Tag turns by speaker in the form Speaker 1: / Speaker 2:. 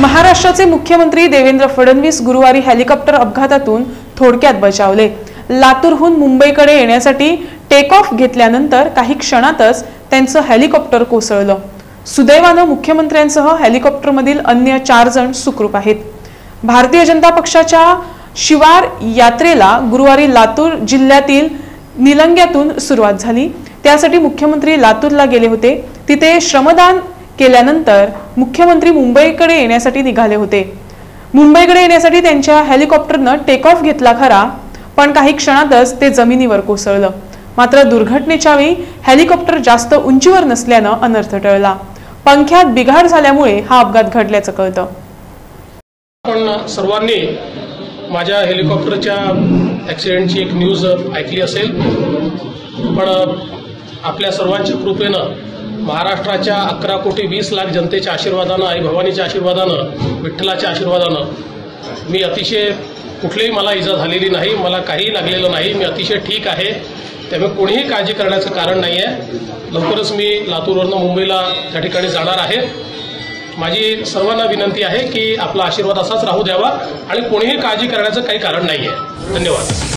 Speaker 1: महाराष्ट्राचे मुख्यमंत्री देवेंद्र फडणवीस गुरुवारी हेलिकॉप्टर अपघातातून थोडक्यात बचावले. लातूरहून मुंबईकडे येण्यासाठी टेक ऑफ घेतल्यानंतर काही क्षणातच त्यांचं हेलिकॉप्टर कोसळलं. सुदैवानं मुख्यमंत्र्यांसह हेलिकॉप्टरमधील अन्य चार जण सुखरूप आहेत. भारतीय जनता पक्षाच्या शिवार यात्रेला गुरुवारी लातूर जिल्ह्यातील निलंग्यातून सुरुवात झाली. त्यासाठी मुख्यमंत्री लातूरला गेले होते. तिथे श्रमदान केल्यानंतर मुख्यमंत्री मुंबईकडे येण्यासाठी निघाले होते. मुंबईकडे येण्यासाठी त्यांच्या हेलिकॉप्टरनं टेक ऑफ घेतला खरा पण काही क्षणातच ते जमिनीवर कोसळलं. मात्र दुर्घटनेच्या वेळी हेलिकॉप्टर जास्त उंचीवर नसल्यानं अनर्थ टळला. पंख्यात बिघाड झाल्यामुळे हा अपघात घडल्याचं कळतं.
Speaker 2: आपण सर्वांनी माझ्या हेलिकॉप्टरच्या ॲक्सिडेंटची एक न्यूज ऐकली असेल. पण आपल्या सर्वांच्या कृपेनं महाराष्ट्राच्या अकरा कोटी वीस लाख जनतेच्या आशीर्वादानं आई भवानीच्या आशीर्वादानं विठ्ठलाच्या आशीर्वादानं मी अतिशय कुठलीही मला इजा झालेली नाही मला काहीही लागलेलं नाही मी अतिशय ठीक आहे. त्यामुळे कोणीही काळजी करण्याचं कारण नाही आहे लवकरच मी लातूरवरनं मुंबईला त्या ठिकाणी जाणार आहे. माझी सर्वांना विनंती आहे की आपला आशीर्वाद असाच राहू द्यावा आणि कोणीही काळजी करण्याचं काही कारण नाही आहे धन्यवाद.